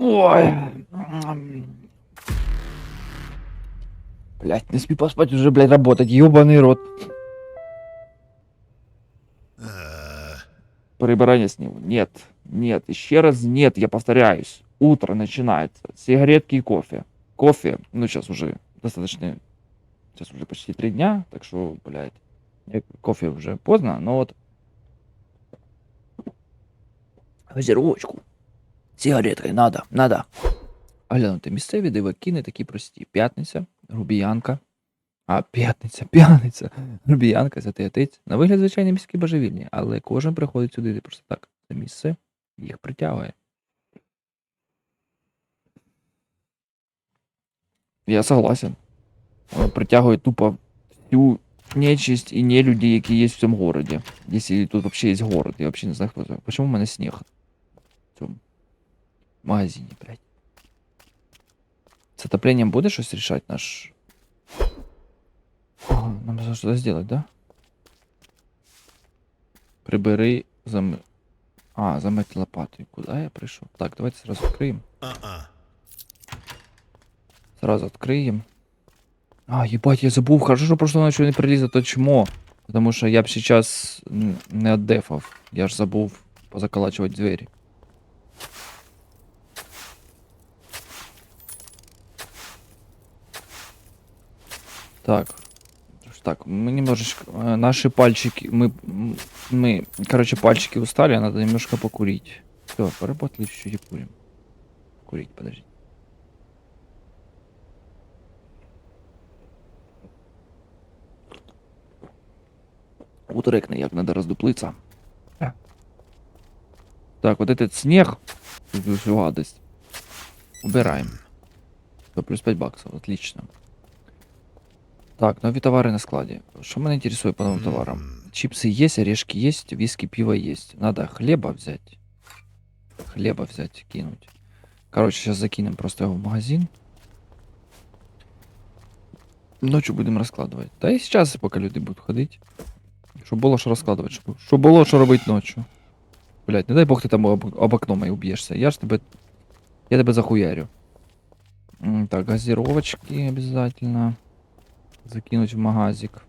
Ой. Блять, не спи поспать уже, блядь, работать, ебаный рот. Прибирание снегу. Нет, нет, еще раз нет, я повторяюсь. Утро начинается. Сигаретки и кофе. Кофе, ну сейчас уже достаточно, сейчас уже почти три дня, так что, блядь, я- кофе уже поздно, но вот газировочку. Сигареткою надо, надо. Глянути місцеві диваки не такі прості. П'ятниця, грубіянка. А, п'ятниця, п'яниця, грубіянка, затеятиць. На вигляд звичайні міські божевільні, але кожен приходить сюди просто так. Це місце їх притягує. Я согласен. Притягує тупо всю нечисть і нелюді, які є в цьому городі. Якщо тут взагалі є город, я взагалі не знаю, хто це. Почему в мене сніг? В магазині, блядь. С отоплением будешь что-то решать наш? Нам нужно что-то сделать, да? Прибери зам... А, заметь лопатой. Куда я пришел? Так, давайте сразу откроем. Uh-uh. Сразу откроем. А, ебать, я забыл. Хорошо, что прошлой ночью не прилізло то чмо. Потому что я б сейчас не отдефав. Я ж забув позаколачивать двери. Так. Что ж Так, мы немножечко... э, Наши пальчики... Мы... м, Мы... Короче, пальчики устали, а надо немножко покурить. Все, поработали чуть-чуть и курим. Курить, подожди. Утрекне, як надо роздуплиться. Так, вот этот снег, эту всю гадость, убираем. Все, плюс 5 баксов, отлично. Так, нові товари на складі. Що мене інтересує по новим товарам? Чипсы есть, орешки есть, виски, пиво есть. Надо хлеба взять. Хлеба взять, кинуть. Короче, сейчас закинем просто его в магазин. Ночью будем раскладывать. Да и сейчас, пока люди будут ходить. Щоб було що розкладувати, щоб, щоб було що робити ночі. Блять, не дай Бог ти там об, об окно моє уб'єшся. Я ж тебе. Я тебе захуярю. М, Так, газировочки обязательно. Закинуть в магазик.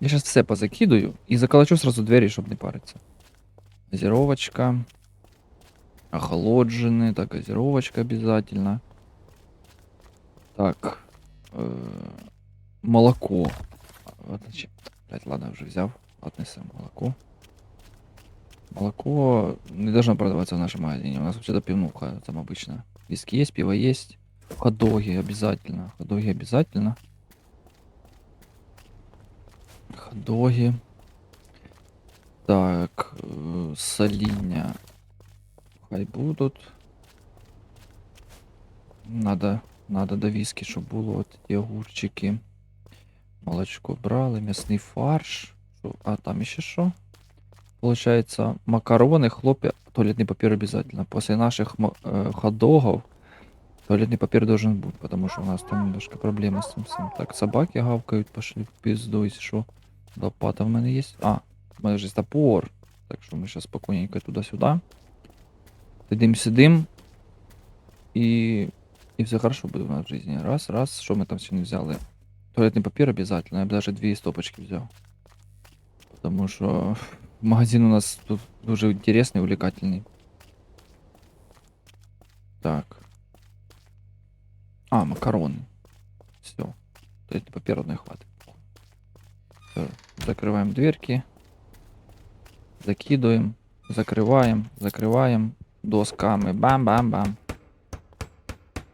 Я сейчас все позакидаю и заколочу сразу двери, чтобы не париться. Газировочка. Охолодженный. Так, газировочка обязательно. Так. э, молоко. Вот зачем? Блять, ладно, уже взял. Отнесем молоко. Молоко не должно продаваться в нашем магазине. У нас вообще-то пивнуха, там обычно. Виски есть, пиво есть. Ходоги обязательно. Ходоги обязательно. Ходоги. Так, э, солиня. Хай будут. Надо, надо до виски, щоб було от ті огурчики. Молочко брали, м'ясний фарш. Що- А там ще що? Получается, макароны, хлопья, туалетный папир обязательно. После наших ма- э, хот-догов туалетный папир должен быть, потому что у нас там немножко проблемы с этим всем. Так, собаки гавкают, пошли в пизду, если что. Лопата в мене є. А, в мене вже топор. Так що ми зараз спокійненько туди-сюди. Сидим, сидим. І І все хорошо буде в нас в житті. Раз, раз, що ми там ще не взяли. Туалетний папір обов'язково, я б навіть дві стопочки взяв. Тому що магазин у нас тут дуже інтересний, увлекательний. Так. А, макароны. Все. Туалетный папір одної хватить. Все. Закрываем дверки. Закидываем. Закрываем. Закрываем. Досками. Бам-бам-бам.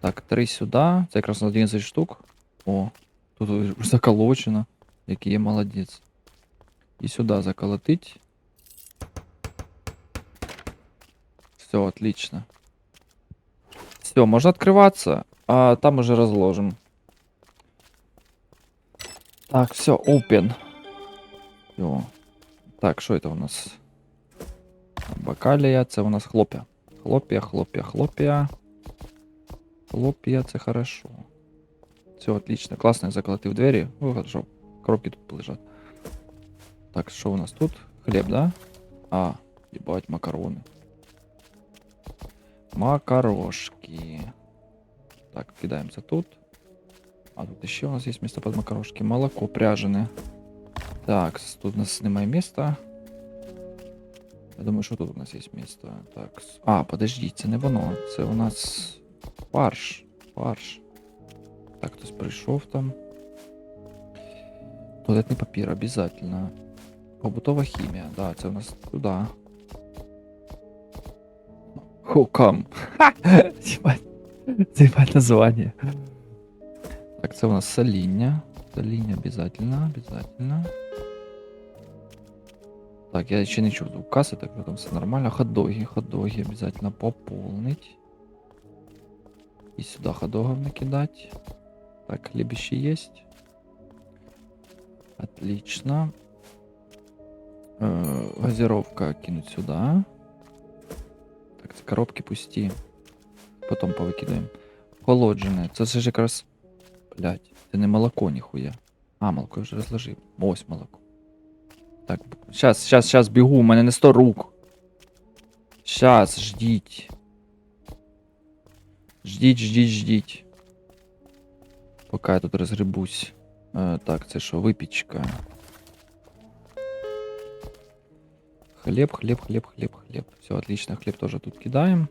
Так, три сюда. Це якраз на 11 штук. О, тут заколочено. Який я молодець. І сюди заколотить. Все, отлично. Все, можно открываться, а там уже разложим. Так, все, open. Все. Так, що це у нас? Бакалія, це у нас хлоп'я. Хлоп'я, хлоп'я, хлоп'я. Хлоп'я, це хорошо. Все, отлично. Класно, я заколотив двері. Ну, хорошо. Коробки тут лежать. Так, що у нас тут? Хліб, да? А, ебать, макарони. Макарошки. Так, кидаем це тут. А тут еще у нас есть место под макарошки. Молоко пряжене. Так, с- тут у нас немає міста. Я думаю, що тут у нас є місто. Так. с- А, подождіть, це не воно. Це у нас фарш. Фарш. Так, хтось прийшов там. Туалетний папір, обязательно. Побутова хімія, да, це у нас туди. Хукам. Ебать. Це ебать названня. Так, це у нас соління. Соління обязательно, обязательно. Так, я ще не чув звук каси, так що там все нормально. Ходоги, ходоги обязательно пополнить. И сюда ходогов накидать. Так, хлебище есть. Отлично. Э, газировка кинуть сюда. Так, це коробки пусті. Потім повикидаємо. Холоджене. Це ж якраз. Блять, це не молоко, ніхуя. А, молоко я вже розложив. Ось молоко. Так, щас, щас, щас бігу, у мене не 100 рук. Щас, ждіть. Ждіть, ждіть, ждіть. Поки я тут розгребусь. Е, так, це що, випічка. Хлеб, хлеб, хлеб, хлеб, хлеб. Все, отлично, хлеб тоже тут кидаем.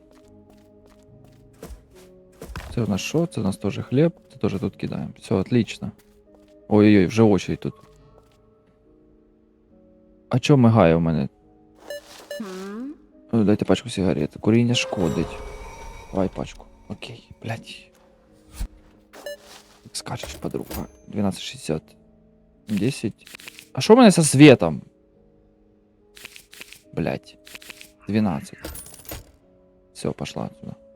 Це у нас що? Це у нас теж хліб, це теж тут кидаємо. Все, отлично. Ой-ой-ой, вже очередь тут. А чо мигає у мене? Ну, дайте пачку сигарет. Куріння шкодить. Давай пачку. Окей, блядь. Скачеш, подруга. 12.60. 10. А що у мене со светом? Блять. 12. Все, пошла отсюда.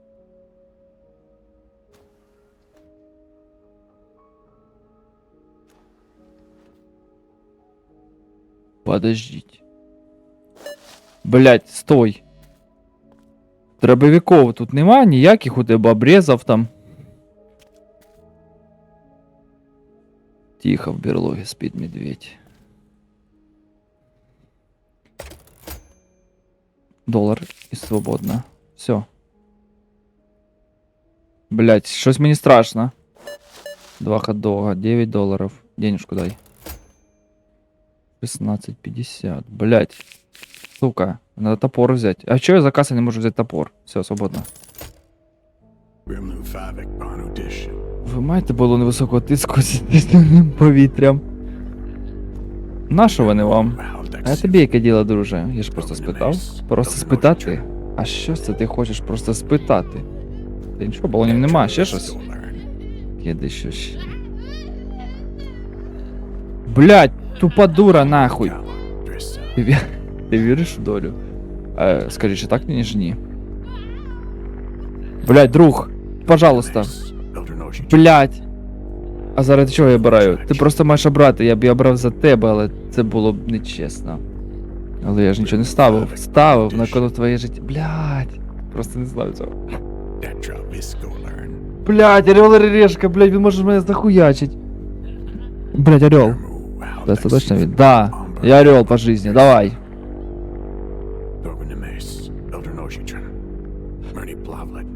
Подождите. Блять, стой. Дробовиков тут нема ніяких у тебе обрезав там. Тихо в берлоге спит медведь. Доллар і свободно. Все. Блять, щось мені страшно. Два хот-дога, 9 долларов. Денежку дай. 16.50. Блять. Сука, надо топор взять. А чё я за кассой не можу взять топор? Все, свободно. Gremlin 5 Ekban Edition. Ви маєте було невисокого тиску з здійсненим повітрям. Нащо вони вам? А я тобі яке діло, друже? Я ж просто спитав. Просто спитати. А що це ти хочеш просто спитати? Та нічого, балонів нема, ще щось. Кидай що ще. Блять, тупа дура нахуй. Ти, ві... ти віриш в долю? Е, скажи, так ніж ні. Блять, друг, пожалуйста. Блять. А зараз чого я обираю? Ти просто маєш обрати, я б і обрав за тебе, але це було б нечесно. Але я ж нічого не ставив. Ставив на кону твоє життя. Блять. Просто не знаю цього. Блять, орел і решка, блять, він може мене захуячить. Блять, орел. Да, це точно він? Да. Я орел по жизни, давай.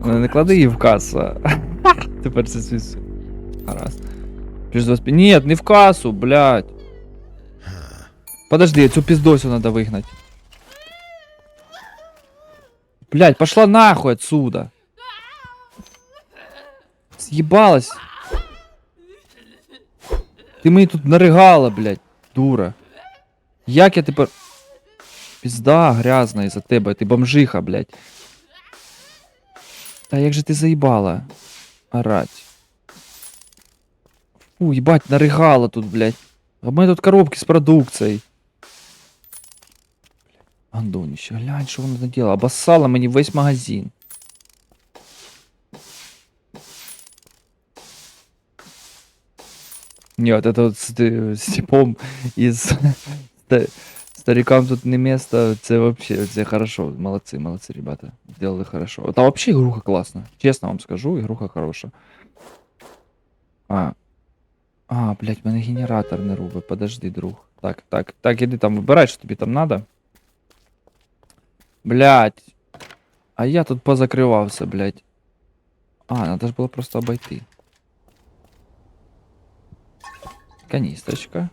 Ну, Не клади її в касу. Тепер це свіс. Гаразд. Плюс 25. Нет, не в кассу, блядь. Подожди, цю пиздосю надо выгнать. Блядь, пошла нахуй отсюда. Съебалась. Ти мені тут наригала, блядь, дура. Як я тепер. Пізда грязна із-за тебе, ти бомжиха, блядь. Та як же ти заїбала? Орать. Фу, їбать, наригала тут, блядь. А в мене тут коробки з продукцією. Андоніще, глянь, що вона наділа. Обоссала мені весь магазин. Ні, от это вот з, ти- з типом із ста- старикам тут не место, це вообще, це хорошо. Молодці, молодці, ребята. Сделали хорошо. Та вообще игруха класна. Чесно вам скажу, игруха хороша. А. А, блядь, мене генератор не робить. Подожди, друг. Так, так, так, іди там, вибирай, що тобі там надо. Блядь. А я тут позакривався, блядь. А, надо ж було просто обойти. Каністочка.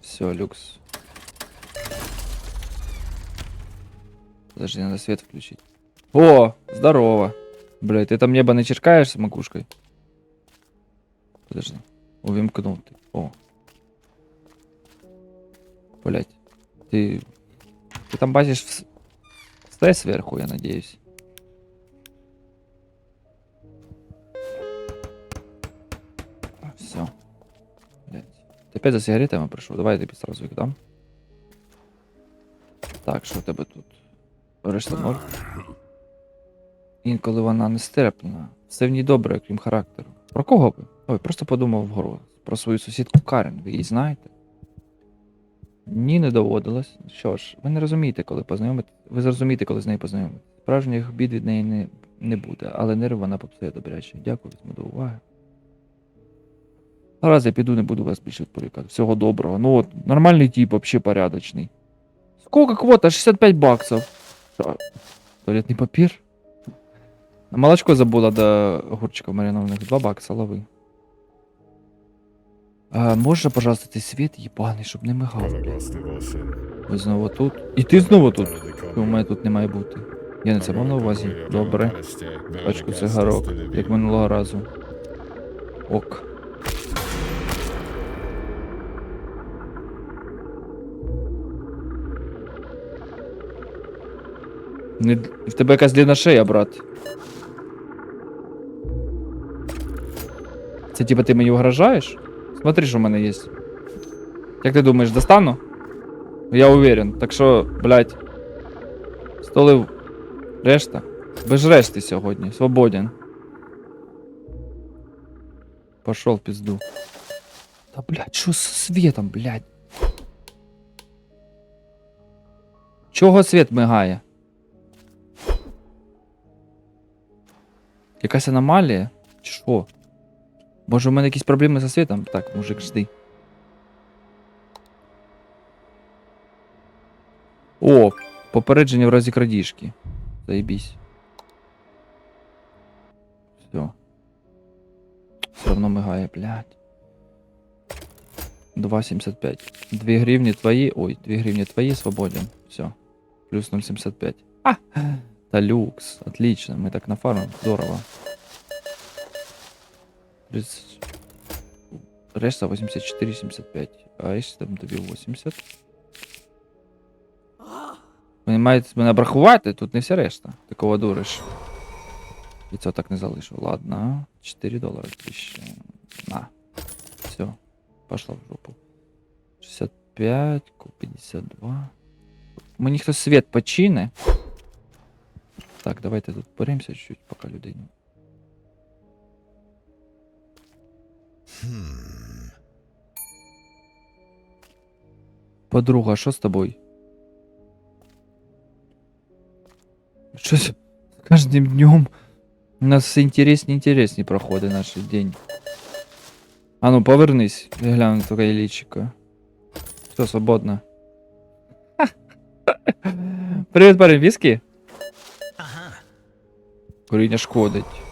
Все, люкс. Подожди, надо свет включить. О, здорово. Блядь, ты там небо не черкаешь с макушкой? Подожди. Увімкнув ти. О. Блять. Ты... Ты там бачишь вс- все сверху, я надеюсь. Опять за сигаретами прийшов? Давай я тобі сразу їх дам. Так, що в тебе тут? Решта норм? Інколи вона нестерпна. Все в ній добре, крім характеру. Про кого ви? Ой, просто подумав вгору. Про свою сусідку Карен. Ви її знаєте? Ні, не доводилось. Що ж, ви не розумієте, коли познайомите. Ви зрозумієте, коли з нею познайомитесь. Справжніх бід від неї не, не буде, але нерви вона попсує добряче. Дякую, візьму до уваги. Зараз я піду, не буду вас більше відпорікати. Всього доброго. Ну от, нормальний тип, вообще порядочний. Сколько квота? 65 баксов. Що? Туалетний папір? Молочко забула до огурчиков маринованных. 2 бакса лови. А, можна, пожалуйста, цей світ їбаний, щоб не мигав. Ви знову тут. І ти знову тут. У мене тут не має бути. Я не це мав на увазі. Добре. Пачку цигарок, як минулого разу. Ок. Не... В тебе якась длинна шея, брат. Це типа ти мені угрожаєш? Смотри, що в мене є. Як ти думаєш, достану? Я уверен. Так що, блядь. Столив решта. Без решти сьогодні. Свободен. Пошел в пизду. Да, блядь, що з світом, блядь? Чого світ мигає? Якась аномалія? Чи що? Може, у мене якісь проблеми зі світом? Так, мужик, жди. О, попередження в разі крадіжки. Заебись. Все. Все равно мигає, блядь. 2,75. 2 гривні твої. Ой, 2 гривні твої, свободен. Все. Плюс 0,75. А! Та люкс. Отлично. Мы так нафармим. Здорово. Плюс... Решта 84,75. А если там тобі 80? Ви маєте мене брахувати, тут не вся решта. Такого дуриш. І це так не залишу. Ладно. 4 долари тисячі. На. Все. Пошла в жопу. 65, ку 52. Мені хтось світ почине. Так, давайте тут боремося чуть-чуть, поки людей. не- Подруга, що з тобою? Щось з кожним днем у нас все інтересні інтересні проходи наш день. А ну повернись, я гляну на твоє личико. Все, свободно. Привіт, парень, віскі? Куріння шкодить.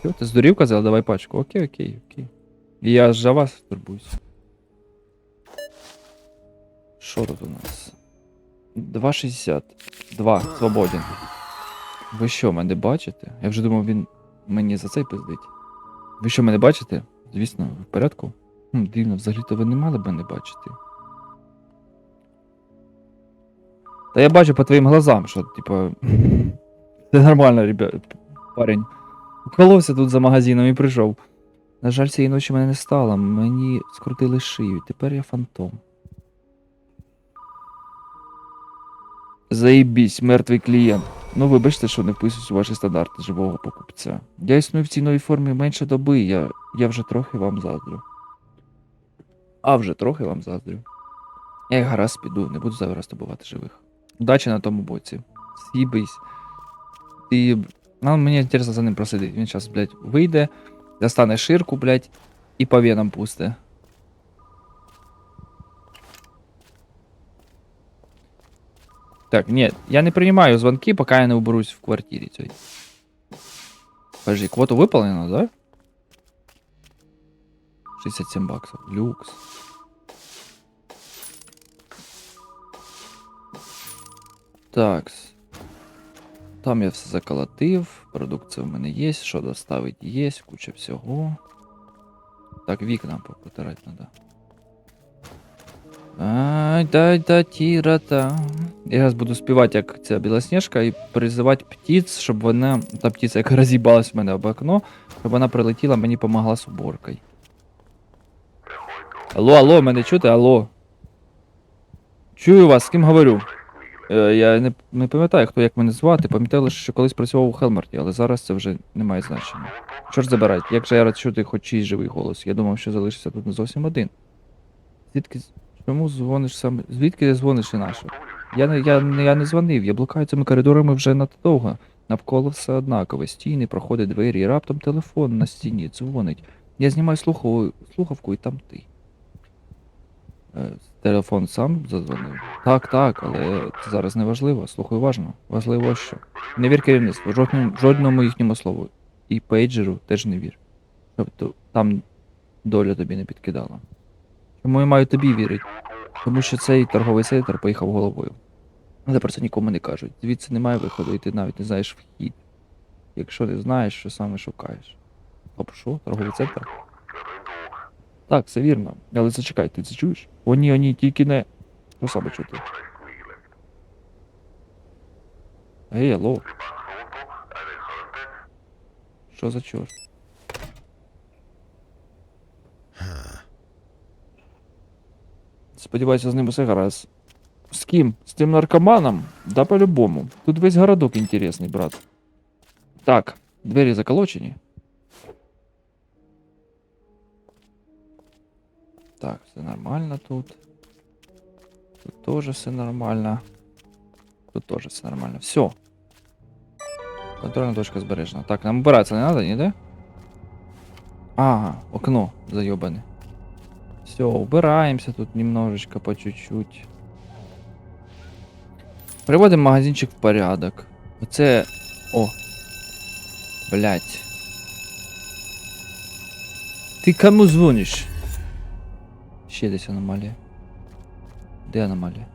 Що, ти здурів казав? Давай пачку. Окей, окей, окей. І я за вас турбуюсь. Що тут у нас? 2,60. 2, свободен. Ви що, мене бачите? Я вже думав, він мені за це пиздить. Ви що, мене бачите? Звісно, в порядку? Хм, дивно, взагалі-то ви не мали б мене бачити. Та я бачу по твоїм глазам, що, типа. Це нормально, ребят, парень. Уколовся тут за магазином і прийшов. На жаль, цієї ночі мене не стало. Мені скрутили шию. Тепер я фантом. Заїбісь, мертвий клієнт. Ну, вибачте, що не вписуюсь у ваші стандарти живого покупця. Я існую в цій новій формі менше доби, я, я вже трохи вам заздрю. А вже трохи вам заздрю. Я гаразд піду, не буду зараз добувати живих. Удачі на тому боці. Сібись. Ти. Ну, мені інтересно за ним просидить. Він зараз, блядь, вийде, достане ширку, блядь, і по венам пусте. Так, ні, я не приймаю звонки, поки я не уберусь в квартирі цій. Подожди, квоту виповнено, да? 67 баксов. Люкс. Так. Там я все заколотив. Продукція в мене є, що доставити є, куча всього. Так, вікна попотирати треба. Ай, дай да тіра та. Я зараз буду співати, як ця білосніжка, і призивати птиць, щоб вона. Та птиця, яка роз'їбалась в мене об окно, щоб вона прилетіла, мені помогла з уборкою. Алло, алло, мене чути? Алло. Чую вас, з ким говорю. Е, я не, не пам'ятаю, хто як мене звати. Пам'ятаю лише, що колись працював у Хелмарті, але зараз це вже не має значення. Чорт забирай, як же я рад чути хоч чийсь живий голос. Я думав, що залишився тут не зовсім один. Звідки. Чому дзвониш саме? Звідки ти дзвониш і нашу? Я, не- я, не- я не дзвонив, я блукаю цими коридорами вже надто довго. Навколо все однакове. Стіни, проходить двері, і раптом телефон на стіні дзвонить. Я знімаю слухаву, слухавку і там ти. Е, Телефон сам задзвонив? Так, так, але це зараз не важливо. Слухай уважно. Важливо що. Не вір керівництву, жодному, жодному їхньому слову. І пейджеру теж не вір. Тобто там доля тобі не підкидала. Чому я маю тобі вірити? Тому що цей торговий центр поїхав головою. Але про це нікому не кажуть. Звідси немає виходу, і ти навіть не знаєш вхід. Якщо не знаєш, що саме шукаєш. Оп, що? Торговий центр? Так, все вірно. Але зачекай, ти це чуєш? Вони, вони тільки не. Що саме чути? Ей, алло. Що за чорт? Сподіваюся, з ним усе гаразд. З ким? З тим наркоманом? Да по-любому. Тут весь городок інтересний, брат. Так, двері заколочені. Так, все нормально тут. Тут тоже все нормально. Тут тоже все нормально. Все. Контрольна точка збережена. Так, нам убираться не надо, ні, да? Ага, окно заебане. Все, убираемся тут немножечко по чуть-чуть. Приводимо магазинчик в порядок. Оце. О. Блять. Ти кому дзвониш? Ще десь аномалія. Де аномалія?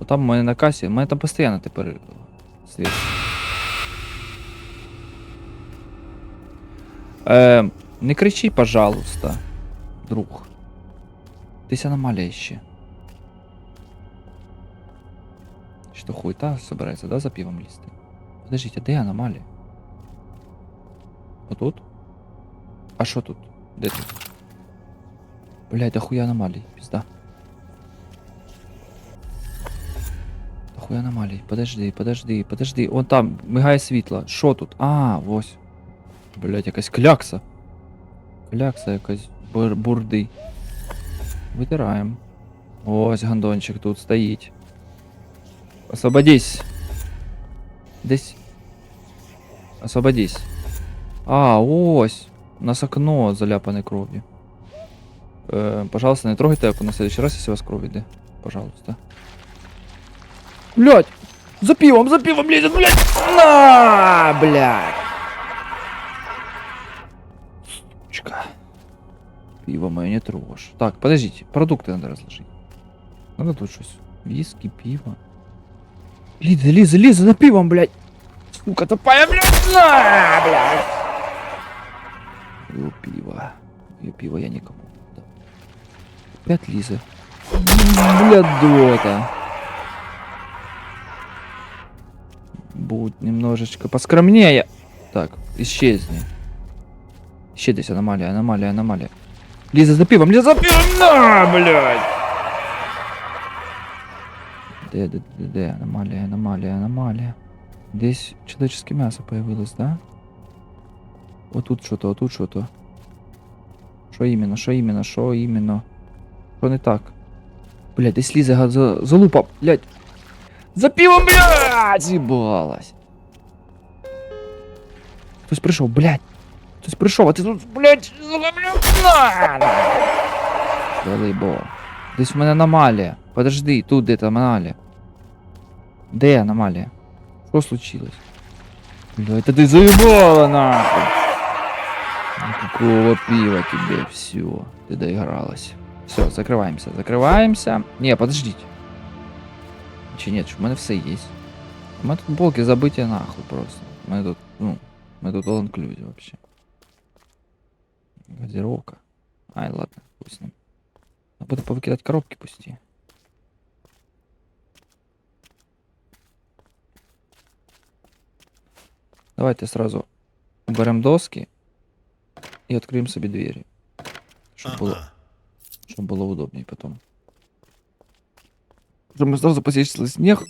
О, там у мене на касі, у мене там постійно тепер світ. Е, не кричи, пожалуйста, друг. Десь аномалія ще. Що хуйта собирається, да, за пивом лізти? Подождіть, а де аномалія? Отут? А що тут? Де тут? Блядь, да хуя аномалий, пизда. Да хуя аномалий, подожди, подожди, подожди. Вон там, мигає світло. Що тут? А, ось. Блядь, якась клякса. Клякса якась бур бурди. Витираємо. Ось гандончик тут стоїть. Освободись. Десь. Освободись. А, ось. У нас окно заляпане кров'ю. Пожалуйста, не трогайте око на следующий раз, если у вас кровь иде. Пожалуйста. Блять! За пивом, за пивом лезет, блять! На, блядь! Сучка. Пиво мое не трожь. Так, подождите, продукты надо разложить. Надо тут что-то. Виски, пиво. Лиза, Лиза, Лиза, за пивом, блядь! Сука тупая, блядь! На, блядь! Пиво. Пью пиво я никому. не дам. Опять Лиза. М, Бля, дота. Будь немножечко поскромнее. Так, исчезни. Ще десь аномалія, аномалія, аномалія. Ліза за пивом, Ліза за пивом, на, блядь! Де, де, де, де, аномалія, аномалія, аномалія. Десь человеческое мясо появилось, да? Отут що-то, отут що-то. Що іменно, що іменно, що іменно? Що не так? Блядь, десь Ліза га- за, залупа, блядь. За пивом, блядь! З'їбалась. Хтось прийшов, блядь. Хтось прийшов, а ти тут, блядь, заломлю. Далибо. Десь в мене аномалія. Подожди, тут де-то аномалія. Де аномалія? Що случилось? Бля, это ты заебала нахуй! Ну, Какого пива тебе? Все, ты доигралась. Все, закрываемся, закрываемся. Не, подождите. Чи нет, у мене все є. У мене тут полки забиті нахуй просто. У мене тут, ну, у мене тут all inclusive вообще. Газировка. Ай, ладно, пусть. А буду повыкидать коробки пусти. Давайте сразу уберем доски и откроем себе двери. Чтобы было. чтобы было удобнее потом. Щоб ми зразу посічили сніг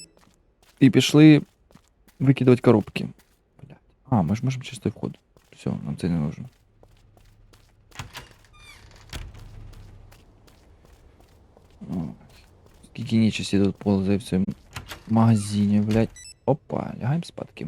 і пішли викидувати коробки. Блядь. А, ми ж можемо чистий вход. Все, нам це не нужно. Ой, Скільки нечисті тут ползає в цьому магазині, блядь. Опа, лягаємо спадки.